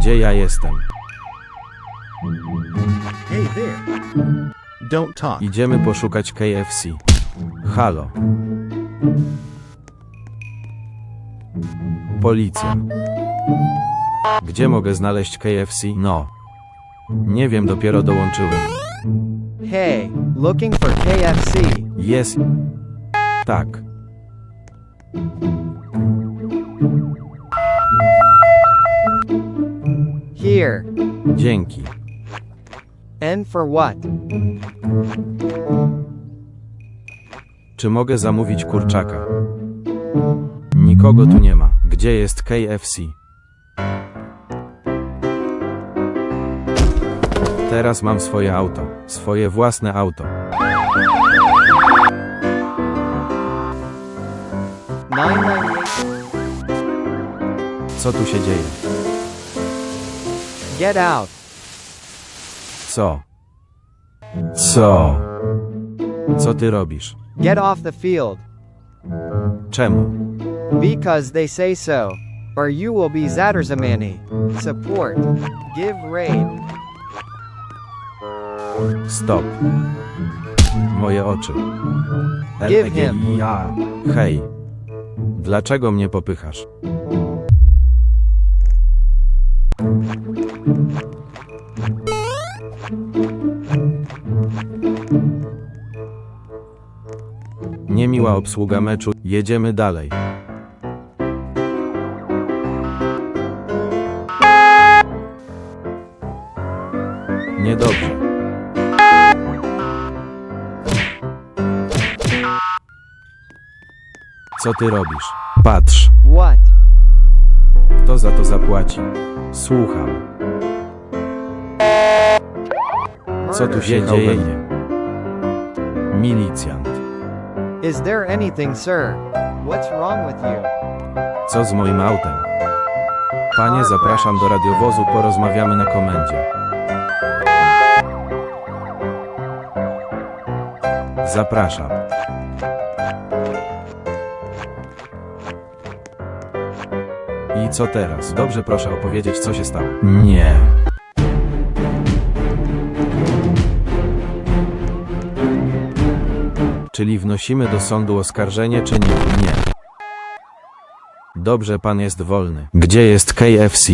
Gdzie ja jestem? Hey there. Don't talk. Idziemy poszukać KFC. Halo. Policja. Gdzie mogę znaleźć KFC? No. Nie wiem, dopiero dołączyłem. Hey, looking for KFC. Jest. Tak. Here. Dzięki. And for what? Czy mogę zamówić kurczaka? Nikogo tu nie ma. Gdzie jest KFC? Teraz mam swoje auto. Swoje własne auto. Nine nine eight. Co tu się dzieje? Get out. Co? Co? Co ty robisz? Get off the field. Czemu? Because they say so. Or you will be Zatterzamani. Support. Give raid. Stop. Moje oczy. Give him. Ja. Hej. Dlaczego mnie popychasz? Niemiła obsługa meczu. Jedziemy dalej. Niedobrze. Co ty robisz? Patrz, What? kto za to zapłaci. Słucham. Co tu się dzieje? Milicjant. Is there anything, sir? What's wrong with you? Co z moim autem? Panie, zapraszam do radiowozu, porozmawiamy na komendzie. Zapraszam. I co teraz? Dobrze, proszę opowiedzieć, co się stało. Nie. Czyli wnosimy do sądu oskarżenie, czy nie? Nie. Dobrze, pan jest wolny. Gdzie jest KFC?